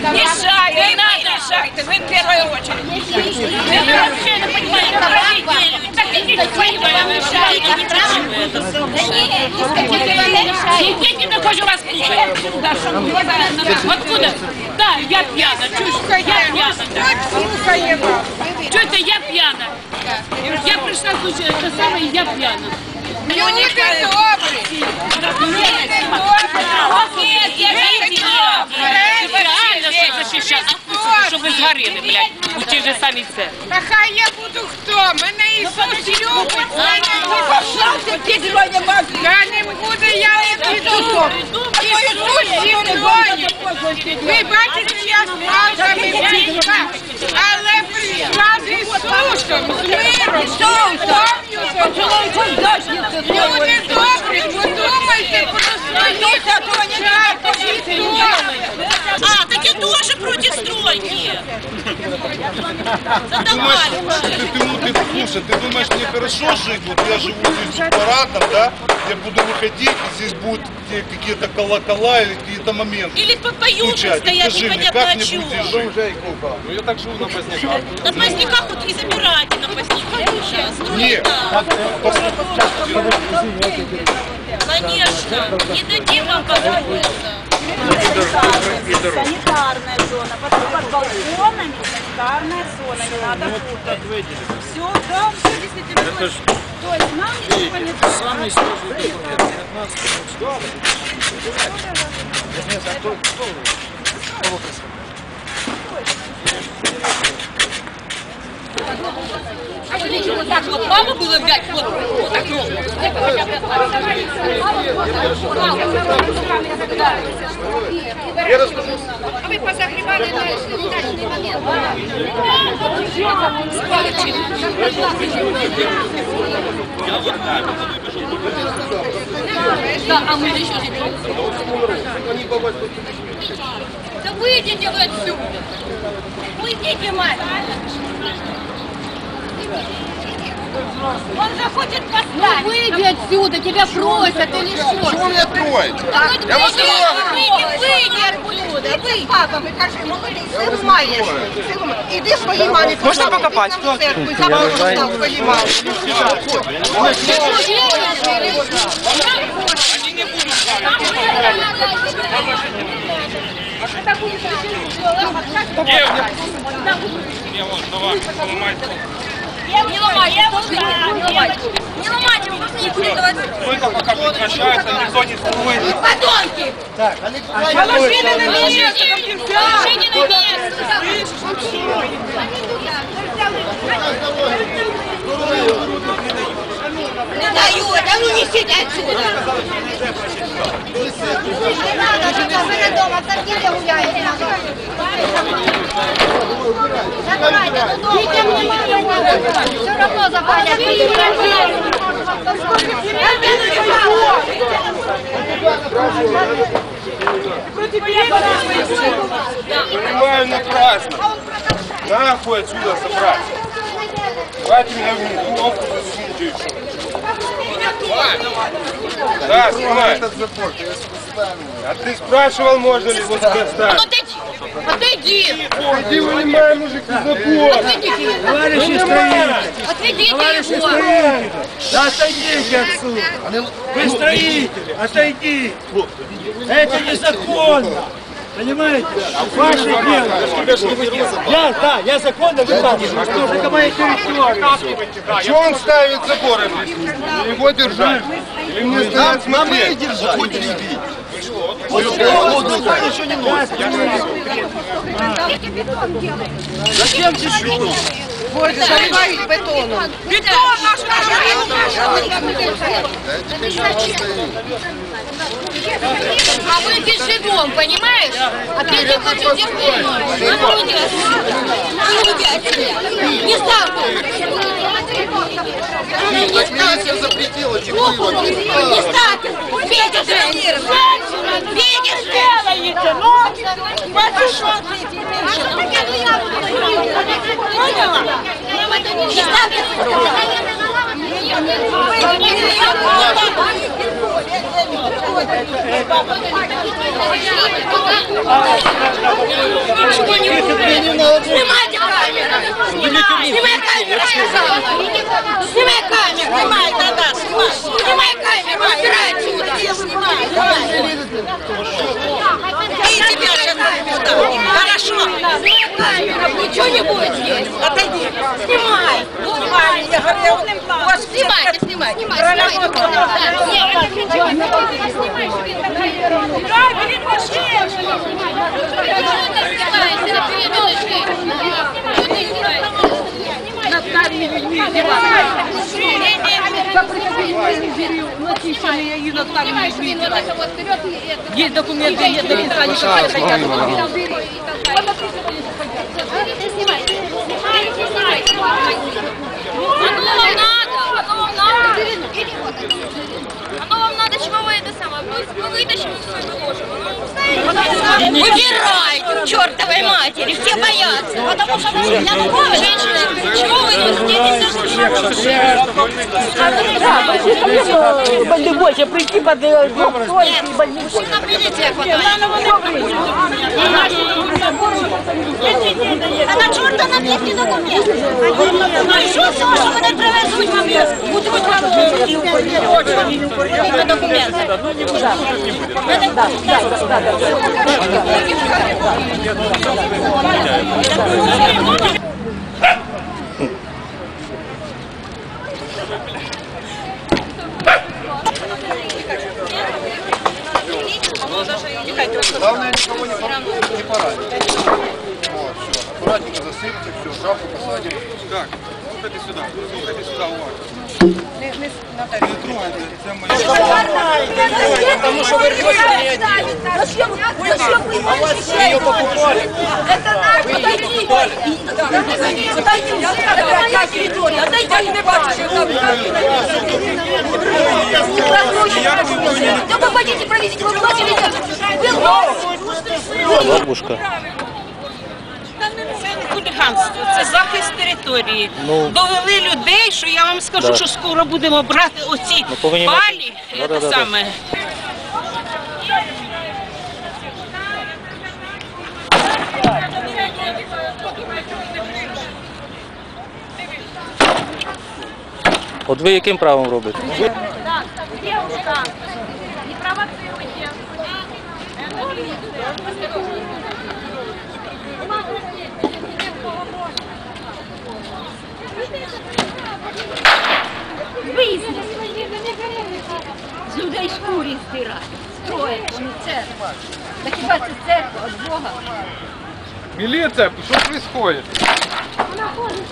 Мешайте, не надо мешайте, вы в первую очередь. Вы вообще не понимаете, как они делают. Так идите свои мешайте, не на кожу вас говорите? Откуда? Да, я пьяна, чушь, я пьяна. Что это я пьяна? Я пришла это самое, я пьяна. Люди добрі. Нет, я видите, реально все защищать, щоб ви згоріли, блядь, у ті ж самі це. Та хай я буду хто? Мене Ісус любить. Та не буде, я не піду. Ісус зі мною. Ви бачите, я з палками прийшла. Але прийшла з Ісусом, з миром, з любов'ю. Люди добрі, подумайте про Думаешь, ты, ты, ну, ты, слушай, ты думаешь, мне хорошо жить? Вот я живу здесь в парадном, да? Я буду выходить, и здесь будут те какие-то колокола или какие-то моменты. Или поют стоять Скажи мне, непонятно как о мне чем. будет здесь жить? Ну я так живу на Поздняках. На поздняках вот и забирайте на поздняках сейчас. Нет. Конечно, не дадим вам построиться. Санитарная зона. Потом под балконами санитарная зона. Не надо путать. Все, да, все действительно. То есть нам ничего не Самый сложный Вот так вот мама было взять, вот, вот так ровно. Я расскажу. А вы позагребали на удачный момент. Да, а мы еще живем. Да выйдите вы отсюда. Уйдите, мать. Он же хочет поставить. Ну выйди отсюда, тебя просят или что? Чего меня троете? Я вас Выйди, трогаю. выйди отсюда, выйди. Папа, ми кажемо, молодий, силу маєш. Силу ма- Іди своїй мамі. Можна покопати? Церкву, забору своїй мамі. Не ломай, я вот так, не ломай. Не ломайте, вы просто не будете давать. Стройка пока прекращается, никто не строит. Подонки! Положили на место! Положили на место! Не даю, да ну несите отсюда! Не надо, що там мене дома, там діти гуляють. Забирайте додому. Дітям немає. Все одно запалять. Понимаю напрасно. Нахуй отсюда собраться. Давайте меня в ментовку засуньте всё. Да, снимай. А ты спрашивал, можно ли вот тебя ставить? Отойди! Отойди! Вынимай, мужик, из забора. Товарищи строители! Отведите его! Да отойдите отсюда! Вы строители, отойди! Это незаконно! Понимаете? Ваше дело! Я, да, я законно выкладываю, что же это моя территория! Чего он ставит заборы? Его держать? Или мне стоять смотреть? Зачем тяжело? Заливають бетоном. Бетон наш А мы здесь живем, понимаешь? А ты не хочешь жить. А ну иди отсюда. А ну. Не ставь. Не ставь. не ставь. Видишь, женщина, послушай. Поняла? Не ставь. Снимайте камеру! Снимай камеру, сказала! Снимай камеру! Снимай, да-да, снимай! Снимай камеру, убирай отсюда! Снимай, снимай! И тебя сейчас сюда! Хорошо! Снимай камеру, ничего не будет здесь! Отойди! Снимай! Снимай! Я говорю, у вас Снимайте, снимайте. Есть документы, нет, до лица не хотят. Оно るの？это самое, мы вытащим и все выложим. Убирай, к чертовой матери, все боятся, потому что для другого женщины, чего вы здесь Больше прийти под Мужчина, придите, А на чорта нам їхні документи? Ну і що з того, що вони привезуть вам? Будуть вам їхні документи. Главное никого не, пор- не поранить. Вот, все. Аккуратненько засыпьте, все, шапку посадим. Так, слухайте сюда, слухайте сюда, уважно. Бабушка. Це хуліганство, це захист території. Ну. Довели людей, що я вам скажу, Да. що скоро будемо брати оці Ну, повинні мати- палі, Да, да, да, да. саме. От ви яким правом робите? Девушка, не провоцируйте. З людей шкурі здирати. Строять вони церкву. Та хіба це церква від Бога? Милиция, что происходит? Она ходит.